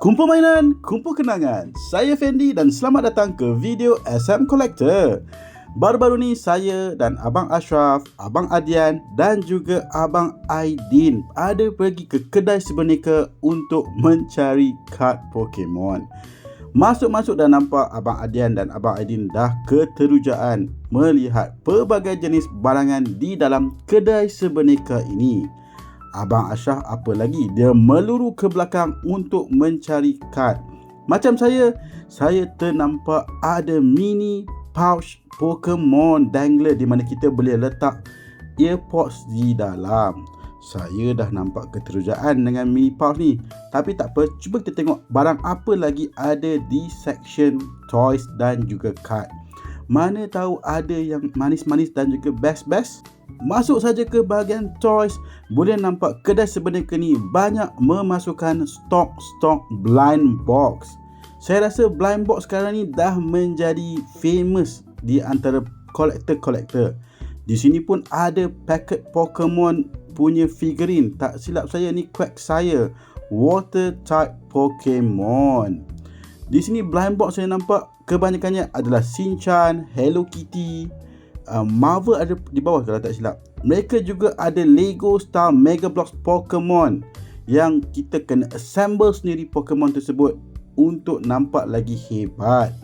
Kumpul mainan, kumpul kenangan. Saya Fendi dan selamat datang ke video SM Collector. Baru-baru ni saya dan Abang Ashraf, Abang Adian dan juga Abang Aidin ada pergi ke kedai sebenarnya untuk mencari kad Pokemon. Masuk-masuk dan nampak Abang Adian dan Abang Aidin dah keterujaan melihat pelbagai jenis barangan di dalam kedai sebenarnya ini. Abang Ashraf apa lagi? Dia meluru ke belakang untuk mencari kad. Macam saya, saya ternampak ada mini pouch Pokemon dangler di mana kita boleh letak earpods di dalam. Saya dah nampak keterujaan dengan mini pouch ni. Tapi tak apa, cuba kita tengok barang apa lagi ada di section toys dan juga card. Mana tahu ada yang manis-manis dan juga best-best? Masuk saja ke bahagian toys, boleh nampak kedai sebenarnya ni banyak memasukkan stok-stok blind box. Saya rasa blind box sekarang ni dah menjadi famous di antara kolektor-kolektor. Di sini pun ada paket Pokemon punya figurine. Tak silap saya ni Quagsire water type Pokemon. Di sini blind box saya nampak kebanyakannya adalah Shinchan, Hello Kitty, uh, Marvel ada di bawah kalau tak silap. Mereka juga ada Lego style Mega Blocks Pokemon yang kita kena assemble sendiri Pokemon tersebut untuk nampak lagi hebat.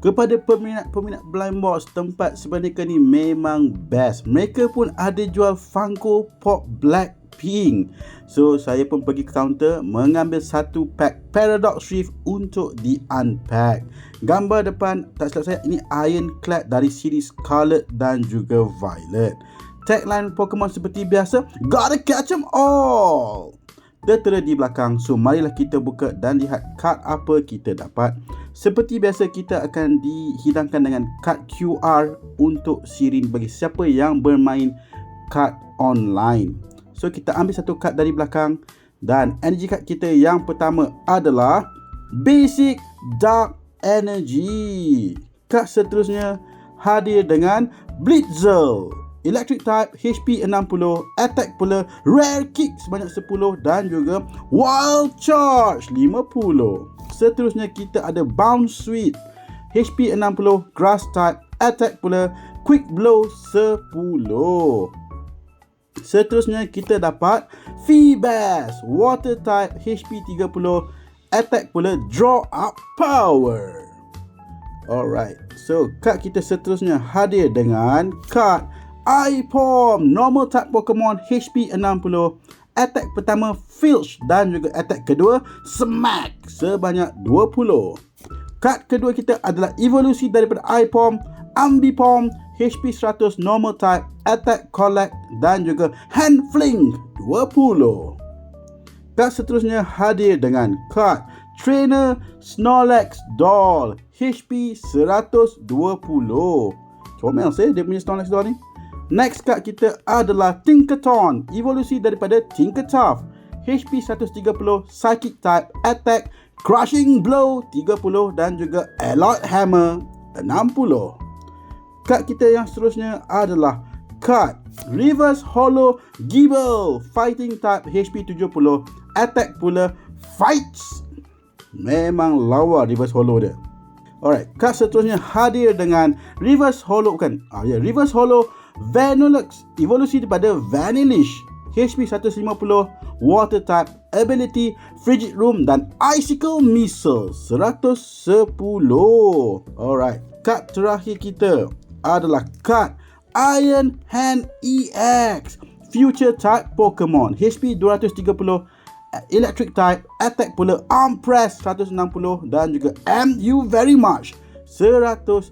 Kepada peminat-peminat blind box, tempat sebenarnya ni memang best. Mereka pun ada jual Funko Pop Black Pink. So, saya pun pergi ke kaunter mengambil satu pack Paradox Rift untuk di-unpack. Gambar depan, tak silap saya, ini Ironclad dari siri Scarlet dan juga Violet. Tagline Pokemon seperti biasa, Gotta catch them all! tertera di belakang. So marilah kita buka dan lihat kad apa kita dapat. Seperti biasa kita akan dihidangkan dengan kad QR untuk sirin bagi siapa yang bermain kad online. So kita ambil satu kad dari belakang dan energy card kita yang pertama adalah Basic Dark Energy. Kad seterusnya hadir dengan Blitzel. Electric type HP 60 Attack pula Rare kick sebanyak 10 Dan juga Wild charge 50 Seterusnya kita ada Bounce Sweet HP 60 Grass type Attack pula Quick blow 10 Seterusnya kita dapat Feebas Water type HP 30 Attack pula Draw up power. Alright So card kita seterusnya hadir dengan Card iPom Normal type Pokemon HP 60 Attack pertama Filch dan juga attack kedua Smack sebanyak 20 Kad kedua kita adalah evolusi daripada iPom Ambipom HP 100 Normal type Attack Collect dan juga Hand Fling 20 Kad seterusnya hadir dengan kad Trainer Snorlax Doll HP 120 Comel saya dia punya Snorlax Doll ni Next card kita adalah Tinkerton, evolusi daripada Tinkertough. HP 130, Psychic type, Attack, Crushing Blow 30 dan juga Alloy Hammer 60. Card kita yang seterusnya adalah card Reverse Hollow Gible, Fighting type, HP 70, Attack pula Fights. Memang lawa Reverse Hollow dia. Alright, card seterusnya hadir dengan Reverse Hollow kan? Ah ya, yeah, Reverse Hollow Vanillux. Evolusi daripada Vanillish. HP 150 Water type Ability Frigid Room dan Icicle Missile 110 Alright Card terakhir kita adalah card Iron Hand EX Future type Pokemon HP 230 Electric type Attack pula Arm Press 160 dan juga MU Very Much 120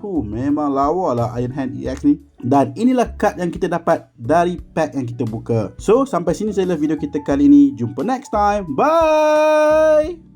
Huh, memang lawa lah Iron Hand EX ni. Dan inilah card yang kita dapat dari pack yang kita buka. So, sampai sini saya video kita kali ini. Jumpa next time. Bye!